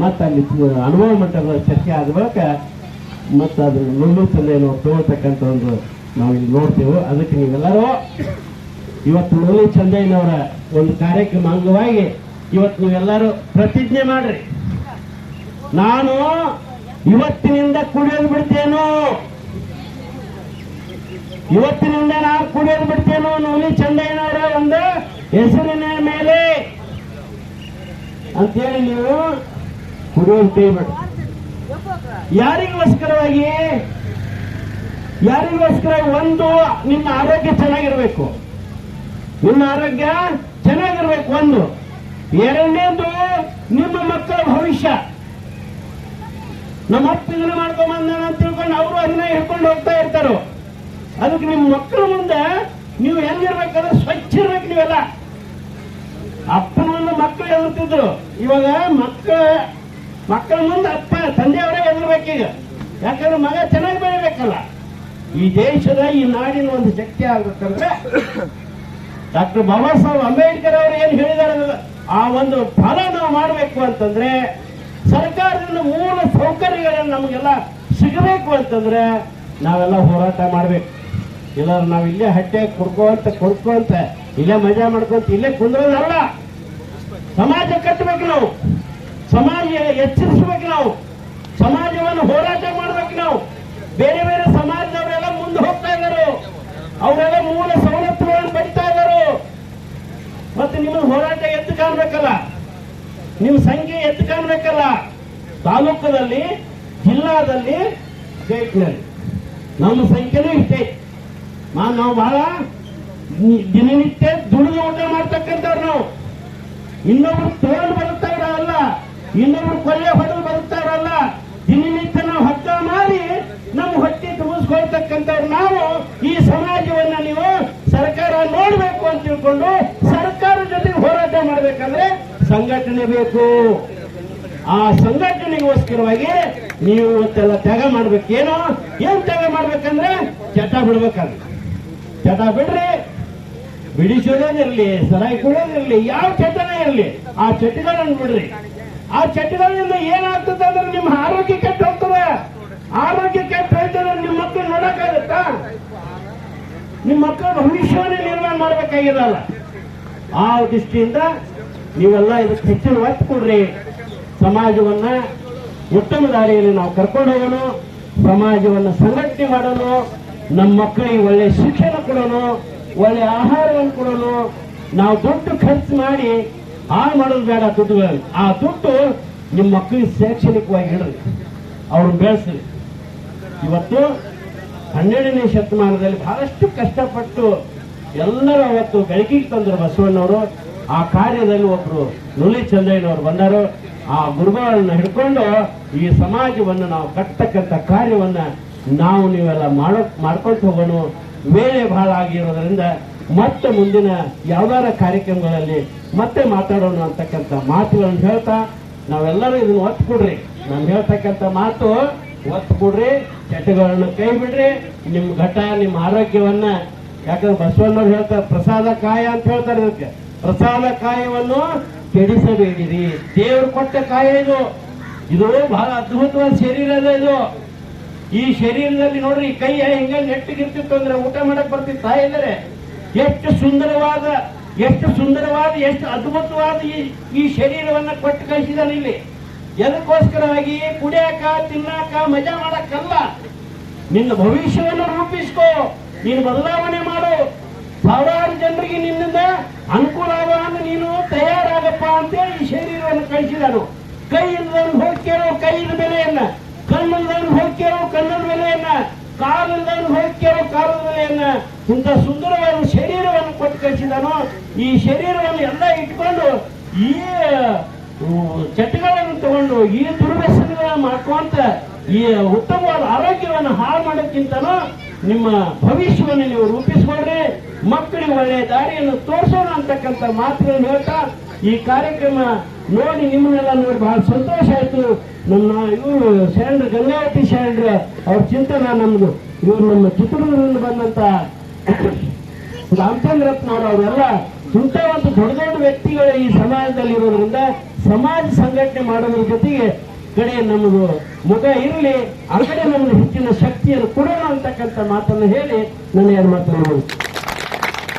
ಮತ್ತೆ ಅಲ್ಲಿ ಅನುಭವ ಮಟ್ಟದ ಚರ್ಚೆ ಆದ ಬಳಿಕ ಮತ್ತು ಅದು ನುಳ್ಳು ತೋರ್ತಕ್ಕಂಥ ಒಂದು ನಾವು ಇಲ್ಲಿ ನೋಡ್ತೇವೆ. ಅದಕ್ಕೆ ನೀವೆಲ್ಲರೂ ಇವತ್ತು ನುಳ್ಳು ಚಂದಯ್ಯನವರ ಒಂದು ಕಾರ್ಯಕ್ರಮ ಅಂಗವಾಗಿ ಇವತ್ತು ನೀವೆಲ್ಲರೂ ಪ್ರತಿಜ್ಞೆ ಮಾಡ್ರಿ. ನಾನು ಇವತ್ತಿನಿಂದ ಕುಡಿಯೋದು ಬಿಡ್ತೇನು? ಇವತ್ತಿನಿಂದ ನಾನು ಕುಡಿಯೋದು ಬಿಡ್ತೇನು ನೂಲಿ ಚಂದಯ್ಯನವರ ಒಂದು ಹೆಸರಿನ ಮೇಲೆ. ಅಂತೇಳಿ ನೀವು ಯಾರಿಗೋಸ್ಕರವಾಗಿ? ಯಾರಿಗೋಸ್ಕರ ಒಂದು ನಿಮ್ಮ ಆರೋಗ್ಯ ಚೆನ್ನಾಗಿರ್ಬೇಕು. ನಿಮ್ಮ ಆರೋಗ್ಯ ಚೆನ್ನಾಗಿರ್ಬೇಕು ಒಂದು. ಎರಡನೇದು ನಿಮ್ಮ ಮಕ್ಕಳ ಭವಿಷ್ಯ. ನಮ್ಮ ಅಪ್ಪ ಇದನ್ನ ಮಾಡ್ಕೊಂಬಂದ ಅಂತ ತಿಳ್ಕೊಂಡು ಅವರು ಅದನ್ನ ಹಿಡ್ಕೊಂಡು ಹೋಗ್ತಾ ಇರ್ತಾರೋ. ಅದಕ್ಕೆ ನಿಮ್ಮ ಮಕ್ಕಳ ಮುಂದೆ ನೀವು ಹೆಂಗಿರ್ಬೇಕಂದ್ರೆ ಸ್ವಚ್ಛ ಇರ್ಬೇಕು ನೀವೆಲ್ಲ. ಅಪ್ಪನ ಮಕ್ಕಳು ಹೇಳ್ತಿದ್ರು ಇವಾಗ ಮಕ್ಕಳ ಮಕ್ಕಳ ಮುಂದೆ ಅಪ್ಪ, ತಂದೆಯವರೇ ಎದುರ್ಬೇಕೀಗ ಯಾಕಂದ್ರೆ ಮಗ ಚೆನ್ನಾಗಿ ಬೆಳಿಬೇಕಲ್ಲ. ಈ ದೇಶದ, ಈ ನಾಡಿನ ಒಂದು ಶಕ್ತಿ ಆಗ್ಬೇಕಂದ್ರೆ ಡಾಕ್ಟರ್ ಬಾಬಾ ಸಾಹೇಬ್ ಅಂಬೇಡ್ಕರ್ ಅವರು ಏನು ಹೇಳಿದಾರೆ ಆ ಒಂದು ಫಲ ನಾವು ಮಾಡಬೇಕು ಅಂತಂದ್ರೆ, ಸರ್ಕಾರದಿಂದ ಮೂಲ ಸೌಕರ್ಯಗಳನ್ನು ನಮಗೆಲ್ಲ ಸಿಗಬೇಕು ಅಂತಂದ್ರೆ ನಾವೆಲ್ಲ ಹೋರಾಟ ಮಾಡ್ಬೇಕು. ಇಲ್ಲ ನಾವು ಇಲ್ಲೇ ಹಟ್ಟೆ ಕುಡ್ಕೋಂತ ಅಂತ ಇಲ್ಲೇ ಮಜಾ ಮಾಡ್ಕೊಂತ ಇಲ್ಲೇ ಕುಂದ್ರೋದಲ್ಲ. ಸಮಾಜ ಕಟ್ಟಬೇಕು ನಾವು. ಸಮಾಜ ಎಚ್ಚರಿಸಬೇಕು ನಾವು. ಸಮಾಜವನ್ನು ಹೋರಾಟ ಮಾಡ್ಬೇಕು ನಾವು. ಬೇರೆ ಬೇರೆ ಸಮಾಜದವರೆಲ್ಲ ಮುಂದೆ ಹೋಗ್ತಾ ಇದ್ದಾರೆ. ಅವರೆಲ್ಲ ಮೂಲ ಸವಲತ್ತುಗಳನ್ನು ಪಡಿತಾ ಇದ್ದಾರೆ. ಮತ್ತೆ ನಿಮ್ಮ ಹೋರಾಟ ಎದ್ದು ಕಾಣ್ಬೇಕಲ್ಲ. ನಿಮ್ಮ ಸಂಖ್ಯೆ ಎದ್ದು ಕಾಣ್ಬೇಕಲ್ಲ. ತಾಲೂಕದಲ್ಲಿ ಜಿಲ್ಲಾದಲ್ಲಿ ಸ್ಟೇಟ್ನಲ್ಲಿ ನಮ್ಮ ಸಂಖ್ಯೆನೂ ಇಷ್ಟೇ. ನಾವು ಬಹಳ ದಿನನಿತ್ಯ ದುಡಿದು ಊಟ ಮಾಡ್ತಕ್ಕಂಥವ್ರು ನಾವು. ಇನ್ನೊಬ್ರು ತಗೊಂಡು ಬರುತ್ತಾರಲ್ಲ ಇನ್ನೊಬ್ರು ಕೊಲೆ ಹೊಡೆದು ಬರುತ್ತಾರಲ್ಲ? ದಿನನಿತ್ಯ ನಾವು ಹಗ್ಗ ಮಾಡಿ ನಮ್ಮ ಹೊಟ್ಟೆ ತುಂಬಿಸ್ಕೊಳ್ತಕ್ಕಂಥವ್ರು ನಾವು ಈ ಸಮಾಜವನ್ನ ನೀವು ಸರ್ಕಾರ ನೋಡ್ಬೇಕು ಅಂತ ತಿಳ್ಕೊಂಡು ಸರ್ಕಾರ ಜೊತೆಗೆ ಹೋರಾಟ ಮಾಡ್ಬೇಕಂದ್ರೆ ಸಂಘಟನೆ ಬೇಕು. ಆ ಸಂಘಟನೆಗೋಸ್ಕರವಾಗಿ ನೀವು ಇವತ್ತೆಲ್ಲ ತ್ಯಾಗ ಮಾಡ್ಬೇಕೇನು? ಏನ್ ತ್ಯಾಗ ಮಾಡ್ಬೇಕಂದ್ರೆ ಚಟ ಬಿಡ್ಬೇಕಂದ್ರೆ ಚಟ ಬಿಡ್ರಿ ಬಿಡಿಸೋದೇನಿರ್ಲಿ ಸರಾಯಿ ಕೊಡೋದಿರ್ಲಿ ಯಾವ ಚಟನೇ ಇರಲಿ, ಆ ಚಟಗಳನ್ನು ಬಿಡ್ರಿ. ಆ ಚಟಗಳಿಂದ ಏನಾಗ್ತದೆ ಅಂದ್ರೆ ನಿಮ್ಮ ಆರೋಗ್ಯ ಕೆಟ್ಟ ಹೋಗ್ತದೆ. ಆರೋಗ್ಯ ಕೆಟ್ಟ ಹೋಯ್ತಂದ್ರೆ ನಿಮ್ಮ ಮಕ್ಕಳು ನೋಡಕ್ಕಾಗತ್ತಾ? ನಿಮ್ಮ ಮಕ್ಕಳ ಭವಿಷ್ಯವನ್ನೇ ನಿರ್ಮಾಣ ಮಾಡ್ಬೇಕಾಗಿರಲ್ಲ. ಆ ದೃಷ್ಟಿಯಿಂದ ನೀವೆಲ್ಲ ಇದಕ್ಕೆ ಹೆಚ್ಚಿನ ಒತ್ತು ಕೊಡ್ರಿ. ಸಮಾಜವನ್ನ ಉತ್ತಮ ದಾರಿಯಲ್ಲಿ ನಾವು ಕರ್ಕೊಂಡು ಹೋಗೋಣ ಸಮಾಜವನ್ನ ಸಂಘಟನೆ ಮಾಡೋಣ. ನಮ್ಮ ಮಕ್ಕಳಿಗೆ ಒಳ್ಳೆ ಶಿಕ್ಷಣ ಕೊಡೋಣ. ಒಳ್ಳೆ ಆಹಾರವನ್ನು ಕೊಡೋಣ. ನಾವು ದುಡ್ಡು ಖರ್ಚು ಮಾಡಿ ಹಾಳು ಮಾಡೋದು ಬೇಡ ದುಡ್ಡು ಆ ದುಡ್ಡು ನಿಮ್ಮ ಮಕ್ಕಳಿಗೆ ಶೈಕ್ಷಣಿಕವಾಗಿ ಇಡ್ರಿ ಅವ್ರನ್ನ ಬೆಳೆಸ್ರಿ. ಇವತ್ತು ಹನ್ನೆರಡನೇ ಶತಮಾನದಲ್ಲಿ ಬಹಳಷ್ಟು ಕಷ್ಟಪಟ್ಟು ಎಲ್ಲರೂ ಅವತ್ತು ಬೆಳಕಿಗೆ ತಂದರು ಬಸವಣ್ಣವರು. ಆ ಕಾರ್ಯದಲ್ಲಿ ಒಬ್ರು ನುಲಿ ಚಂದ್ರಯ್ಯನವರು ಬಂದರು. ಆ ಗುರುಗಳನ್ನ ಹಿಡ್ಕೊಂಡು ಈ ಸಮಾಜವನ್ನು ನಾವು ಕಟ್ಟತಕ್ಕಂಥ ಕಾರ್ಯವನ್ನ ನಾವು ನೀವೆಲ್ಲ ಮಾಡೋ, ಮಾಡ್ಕೊಂಡು ಹೋಗೋಣ. ವೇಳೆ ಬಹಳ ಆಗಿರೋದ್ರಿಂದ ಮತ್ತೆ ಮುಂದಿನ ಯಾವ್ದಾರ ಕಾರ್ಯಕ್ರಮಗಳಲ್ಲಿ ಮತ್ತೆ ಮಾತಾಡೋಣ ಅಂತಕ್ಕಂಥ ಮಾತುಗಳನ್ನು ಹೇಳ್ತಾ ನಾವೆಲ್ಲರೂ ಇದನ್ನು ಒತ್ತು ಕೊಡ್ರಿ ನಾನು ಹೇಳ್ತಕ್ಕಂಥ ಮಾತು ಒತ್ತು ಕೊಡ್ರಿ ಚಟಗಳನ್ನು ಕೈ ಬಿಡ್ರಿ ನಿಮ್ಮ ಘಟ ನಿಮ್ಮ ಆರೋಗ್ಯವನ್ನ, ಯಾಕಂದ್ರೆ ಬಸವಣ್ಣವ್ರು ಹೇಳ್ತಾರೆ ಪ್ರಸಾದ ಕಾಯ ಅಂತ ಹೇಳ್ತಾರೆ ಇದಕ್ಕೆ. ಪ್ರಸಾದ ಕಾಯವನ್ನು ಕೆಡಿಸಬೇಡಿರಿ. ದೇವರು ಕೊಟ್ಟ ಕಾಯ ಇದು. ಇದು ಬಹಳ ಅದ್ಭುತವಾದ ಶರೀರ ಇದು. ಈ ಶರೀರದಲ್ಲಿ ನೋಡ್ರಿ, ಕೈ ಹೆಂಗ ನೆಟ್ಟಿಗಿರ್ತಿತ್ತು ಅಂದ್ರೆ ಊಟ ಮಾಡಕ್ ತಾಯಿ ಇಲ್ಲರೆ ಎಷ್ಟು ಸುಂದರವಾದ ಎಷ್ಟು ಸುಂದರವಾದ, ಎಷ್ಟು ಅದ್ಭುತವಾದ ಈ ಈ ಶರೀರವನ್ನ ಕೊಟ್ಟು ಕಳಿಸಿದಾನೆ ಇಲ್ಲಿ. ಎದಕ್ಕೋಸ್ಕರವಾಗಿ ಕುಡಿಯಾಕ, ತಿನ್ನಾಕ, ಮಜಾ ಮಾಡಕ್ಕಲ್ಲ. ನಿನ್ನ ಭವಿಷ್ಯವನ್ನು ರೂಪಿಸ್ಕೋ. ನೀನು ಬದಲಾವಣೆ ಮಾಡು. ಸಾವಿರಾರು ಜನರಿಗೆ ನಿನ್ನಿಂದ ಅನುಕೂಲ ಆಗುವ ನೀನು ತಯಾರಾಗಪ್ಪ ಅಂತೇಳಿ ಈ ಶರೀರವನ್ನು ಕಳಿಸಿದನು ಕೈ ಇಲ್ಲದನ್ನು ಹೋಗಿ ಕೇಳೋ ಕೈಯಿನ ಬೆಲೆಯನ್ನ ಕಣ್ಣಿಲ್ಲದನ್ನು ಹೋಗಿ ಕೇಳೋ ಕಣ್ಣನ ಬೆಲೆಯನ್ನ ಕಾಲಿಲ್ಲದನ್ನು ಹೋಗಿ ಕಾಲದ ಇಂಥ ಸುಂದರವಾದ ಶರೀರವನ್ನು ಕೊಟ್ಟು ಕಳಿಸಿದನು ಈ ಶರೀರವನ್ನು ಎಲ್ಲ ಇಟ್ಕೊಂಡು ಈ ಚಟಗಳನ್ನು ತಗೊಂಡು ಈ ದುರ್ವ್ಯಸನಗಳನ್ನು ಮಾಡ್ಕೊಂತ ಈ ಉತ್ತಮವಾದ ಆರೋಗ್ಯವನ್ನು ಹಾಳು ಮಾಡೋಕ್ಕಿಂತನೂ ನಿಮ್ಮ ಭವಿಷ್ಯವನ್ನು ನೀವು ರೂಪಿಸ್ಕೊಳ್ರಿ. ಮಕ್ಕಳಿಗೆ ಒಳ್ಳೆಯ ದಾರಿಯನ್ನು ತೋರಿಸೋಣ ಅಂತಕ್ಕಂಥ ಮಾತುಗಳನ್ನು ಹೇಳ್ತಾ ಈ ಕಾರ್ಯಕ್ರಮ ನೋಡಿ ನಿಮ್ಮನ್ನೆಲ್ಲ ನೋಡಿ ಬಹಳ ಸಂತೋಷ ಆಯ್ತು. ನಮ್ಮ ಇವರು ಶರಣರು ಗಂಗಾವತಿ ಶರಣರು, ಅವ್ರ ಚಿಂತನ ನಮ್ದು. ಇವರು ನಮ್ಮ ಚಿತ್ರದುರ್ಗದಿಂದ ಬಂದಂತ ರಾಮಚಂದ್ರಪ್ಪನವರು ಅವರೆಲ್ಲ ಇಂಥ ಒಂದು ದೊಡ್ಡ ದೊಡ್ಡ ವ್ಯಕ್ತಿಗಳು ಈ ಸಮಾಜದಲ್ಲಿ ಇರೋದ್ರಿಂದ ಸಮಾಜ ಸಂಘಟನೆ ಮಾಡೋದ್ರ ಜೊತೆಗೆ ಕಡೆ ನಮ್ಮದು ಮುಗ ಇರಲಿ, ಆ ನಮ್ದು ಹೆಚ್ಚಿನ ಶಕ್ತಿಯನ್ನು ಕೊಡೋಣ ಅಂತಕ್ಕಂಥ ಮಾತನ್ನು ಹೇಳಿ ನಾನು ಎರಡು ಮಾತನ್ನು.